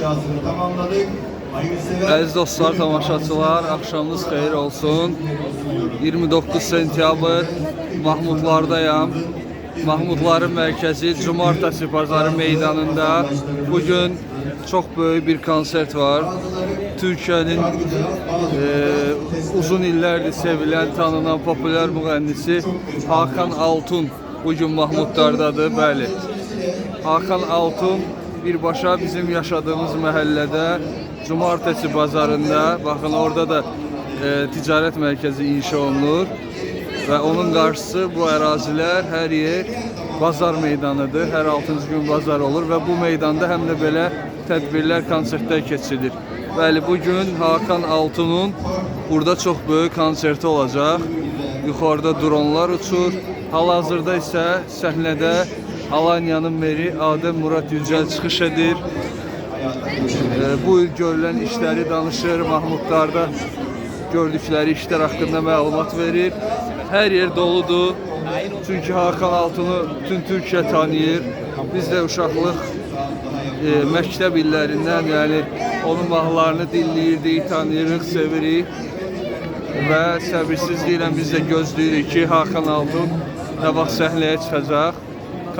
inşasını tamamladık. Əziz dostlar, tamaşaçılar, axşamınız xeyir olsun. 29 sentyabr Mahmudlardayam. Mahmudların mərkəzi Cumartesi Bazarı meydanında bugün çok böyük bir konsert var. Türkiye'nin e, uzun illərdir sevilen, tanınan popüler müğənnisi Hakan Altun bugün Mahmudlardadır, bəli. Hakan Altun birbaşa bizim yaşadığımız məhəllədə Cumartesi bazarında, baxın orada da e, ticarət mərkəzi inşa olunur və onun qarşısı bu ərazilər hər yer bazar meydanıdır. Hər 6-cı gün bazar olur və bu meydanda həm də belə tədbirlər, konsertlər keçirilir. Bəli, bu gün Hakan Altun'un burada çox böyük konserti olacaq. Yuxarıda dronlar uçur. Hal-hazırda isə səhnədə Alanya'nın meri Adem Murat Yücel çıxış edir. Ee, bu il görülən işləri danışır, Mahmudlarda gördükləri işlər haqqında məlumat verir. Hər yer doludur. Çünki Hakan Altunu bütün Türkiyə tanıyır. Biz də uşaqlıq e, məktəb illərindən, yəni onun mahnılarını dinləyirdik, tanıyırıq, sevirik və səbirsizliklə biz də gözləyirik ki, Hakan Altun nə vaxt səhnəyə çıxacaq.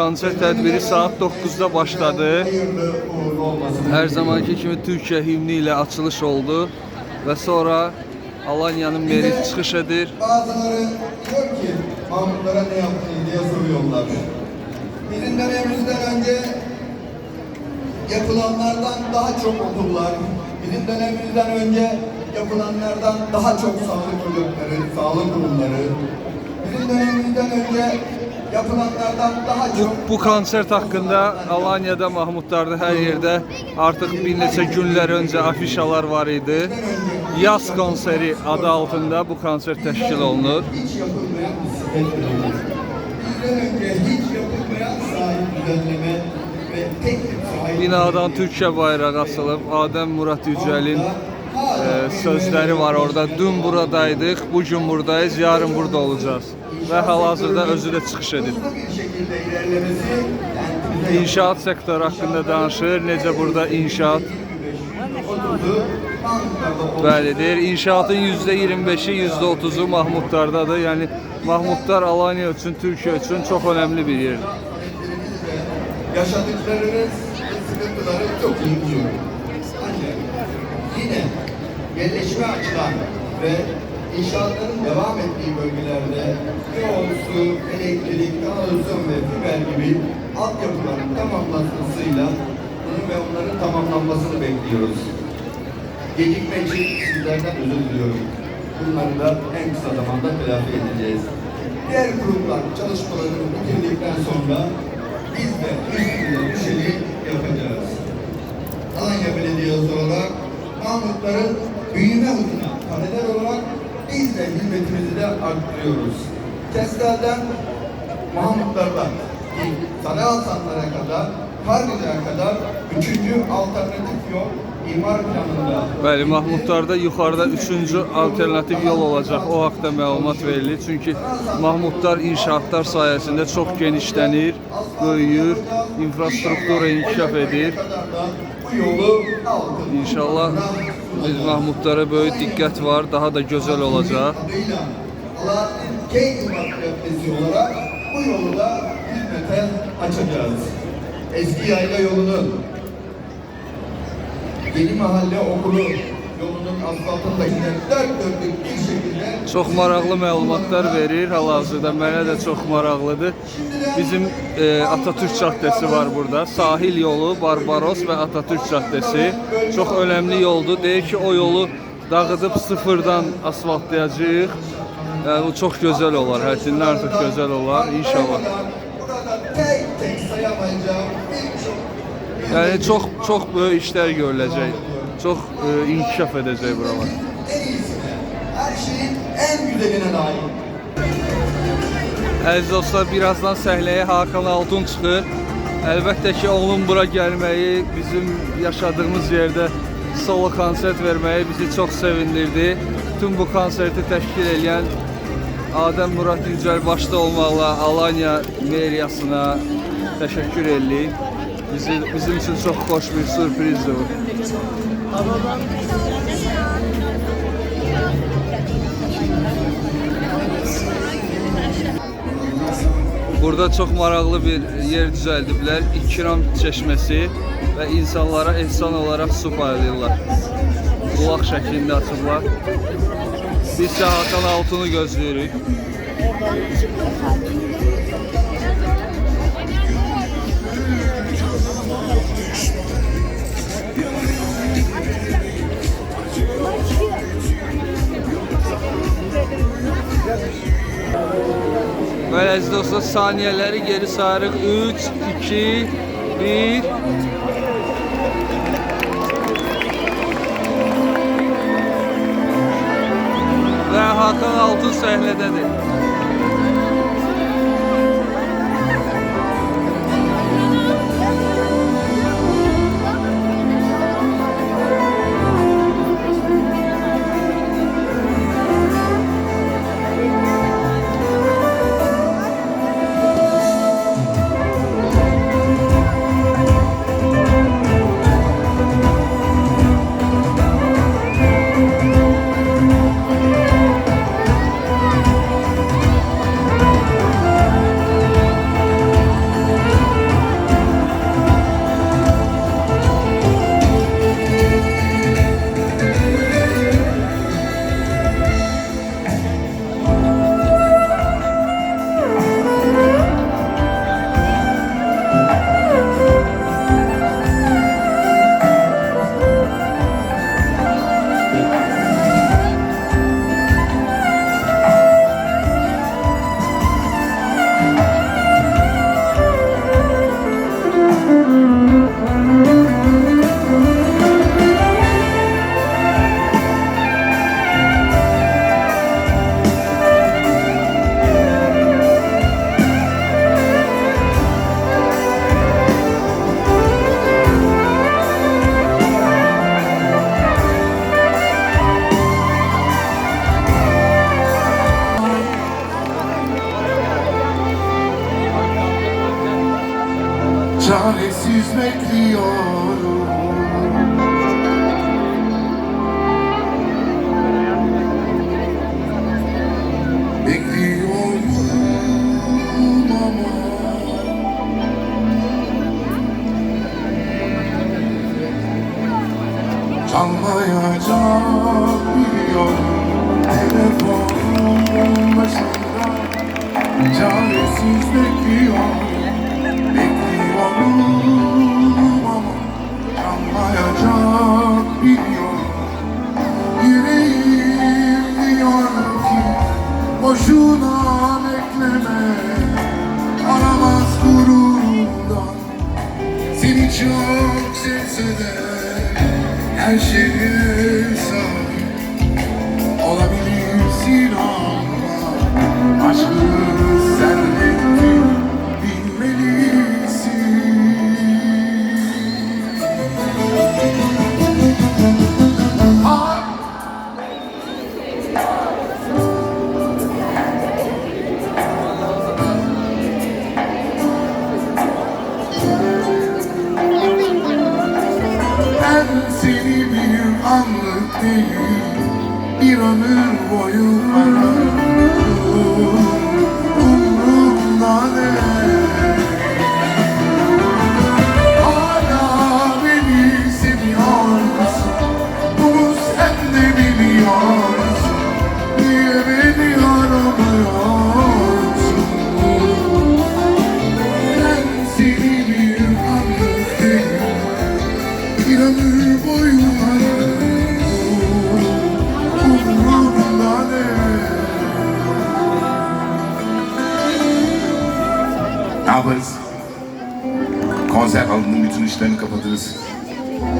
Konsert tədbiri saat 9-da başladı. Hər zamanki kimi Türkiyə himni ilə açılış oldu və sonra Alanya'nın meri çıxış edir. Bazıları diyor ki Mahmutlara ne yaptın diye soruyorlar. Bizim dönemimizden önce yapılanlardan daha çok okullar, bizim dönemimizden önce yapılanlardan daha çok sağlık ocakları, sağlık kurumları, bizim dönemimizden önce yapılanlardan daha çok Bu konsert haqqında Alanya'da, Mahmudlarda hər yerdə artıq bir neçə günlər öncə afişalar var idi. Yaz konseri adı altında bu konsert təşkil olunur. hiç yapılmayan bisikletlerimiz. Bizden önce hiç yapılmayan sahil düzenleme ve tek tip sahil Binadan Türkiyə bayrağı asılıb. Adem Murat Yücel'in e, sözləri var orada. Dün buradaydıq, bugün buradayız, yarın burada olacağız. Və hal-hazırda özü də çıxış edir. İnşaat sektörü haqqında danışır. Necə burada inşaat. Mahmutlar'da Bəlidir. İnşaatın %25-i, %30-u Mahmudlardadır. Yəni Mahmudlar Alanya üçün, Türkiyə üçün çox önəmli bir yerdir. yaşadıklarınız ve sıkıntıları çok iyi yine yerleşme açılan ve inşaatların devam ettiği bölgelerde yol, su, elektrik, kanalizasyon ve fiber gibi altyapıların tamamlanmasıyla bunu ve onların tamamlanmasını bekliyoruz. Gecikme için sizlerden özür diliyorum. Bunları da en kısa zamanda telafi edeceğiz. Diğer kurumlar çalışmalarını bitirdikten sonra biz de üstüne düşeni yapacağız. Alanya Belediyesi olarak Mahmutların büyüme hızına paralel olarak biz de hizmetimizi de arttırıyoruz. Kestel'den Mahmutlardan Sarı Alsanlara kadar Kargıca'ya kadar üçüncü alternatif yol imar planında Bəli, Mahmudlarda yuxarıda 3-cü alternativ yol olacaq. O haqqda məlumat verilir. Çünki Mahmudlar inşaatlar sayəsində çox genişlənir, böyüyür, infrastruktura inkişaf edir. bu yolu. İnşallah biz Mahmudlara böyük diqqət var, daha da olacaq. adıyla Alaaddin Keykubat Caddesi olarak bu yolu da hizmete açacağız. Eski yayla yolunu, Yeni Mahalle Okulu yolunun asfaltındakine dört dörtlük bir şekilde Çox maraqlı məlumatlar verir hal-hazırda. Mənə də çox maraqlıdır. Bizim e, Atatürk caddəsi var burada. Sahil yolu, Barbaros və Atatürk caddəsi çox önəmli yoldur. Deyir ki, o yolu dağıdıb sıfırdan asfaltlayacağıq. Yəni bu çox gözəl olar. Həddindən artıq gözəl olar inşallah. Yəni çox çox böyük işlər görüləcək. Çox e, inkişaf edəcək buralar. her şeyin en güzeline layık. Əziz dostlar, birazdan səhnəyə Hakan Altun çıxır. Əlbəttə ki, onun bura gəlməyi, bizim yaşadığımız yerdə solo konsert verməyi bizi çox sevindirdi. Tüm bu konserti təşkil edən Adəm Murad Yücel başda olmaqla Alanya meriyasına təşəkkür edirik. Bizi, bizim için çok hoş bir sürprizdi bu. Burada çok maraqlı bir yer düzəldiblər. İkram çeşməsi və insanlara ehsan olaraq su paylayırlar. Bulaq şəklində açıblar. Biz isə Hakan Altunu gözləyirik. Böyle əziz dostlar saniyələri geri sayırıq. 3, 2, 1. Və Hakan Altun səhnədədir. Yaparız? Konser alanının bütün ışıklarını kapatırız.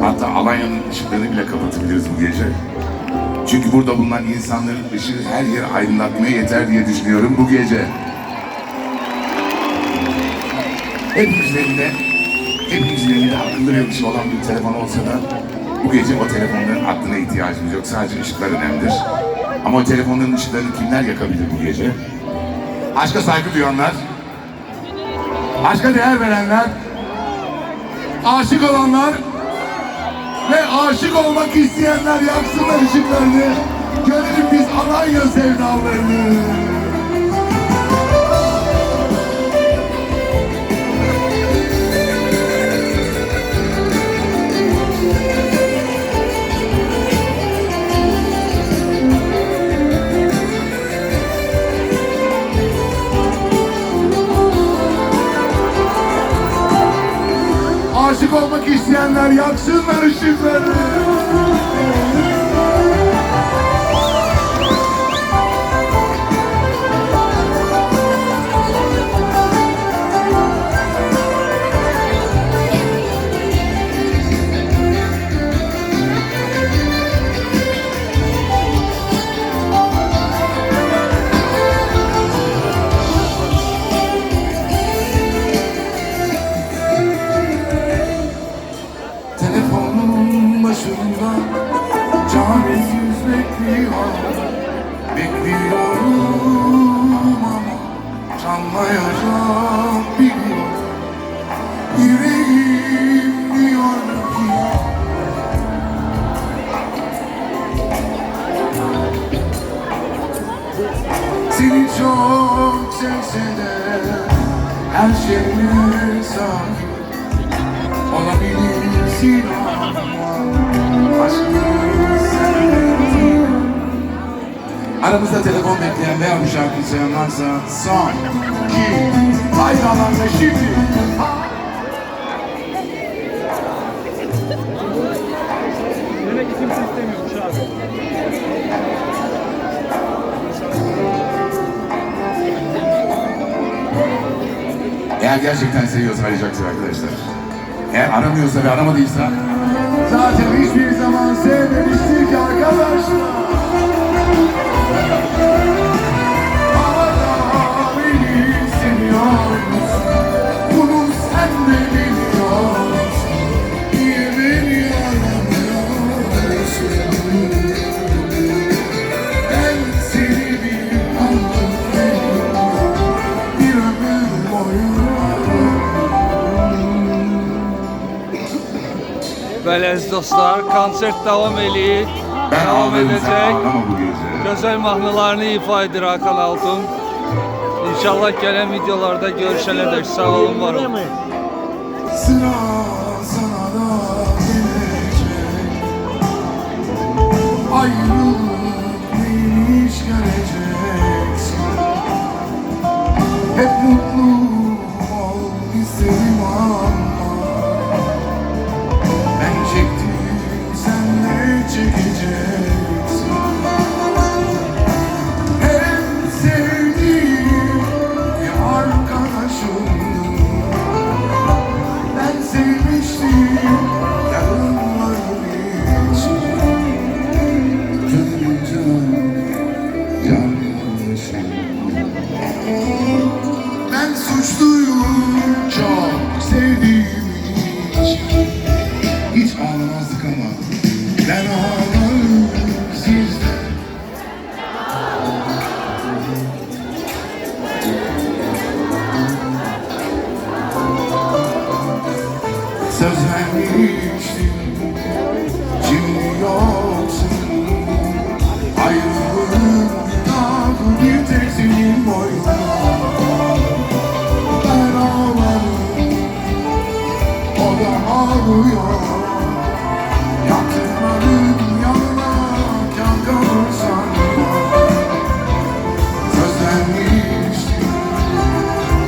Hatta Alanya'nın ışıklarını bile kapatabiliriz bu gece. Çünkü burada bulunan insanların ışığı her yeri aydınlatmaya yeter diye düşünüyorum bu gece. Hepimizin elinde, hepimizin elinde akıllı ve ışığı olan bir telefon olsa da bu gece o telefonların aklına ihtiyacımız yok. Sadece ışıklar önemlidir. Ama o telefonların ışıklarını kimler yakabilir bu gece? Aşka saygı duyanlar, aşka değer verenler, aşık olanlar ve aşık olmak isteyenler yaksınlar ışıklarını. Görelim biz Alanya sevdalarını. 어. Aramızda telefon bekleyen veya bu şarkıyı seven varsa son, iki, haydi alanda şimdi. Demek ki kimse istemiyormuş abi. Eğer gerçekten seviyorsa arayacaktır arkadaşlar. Eğer aramıyorsa ve aramadıysa zaten hiçbir zaman sevmemiştir ki arkadaşlar. Əziz dostlar, konsert davam eləyir. Ben Davam Gözəl mahnılarını ifa edir Hakan Altun. İnşallah gələn videolarda görüşənədək sağ olun, var olun. Sıra sana da Ayrılık Söz vermiştim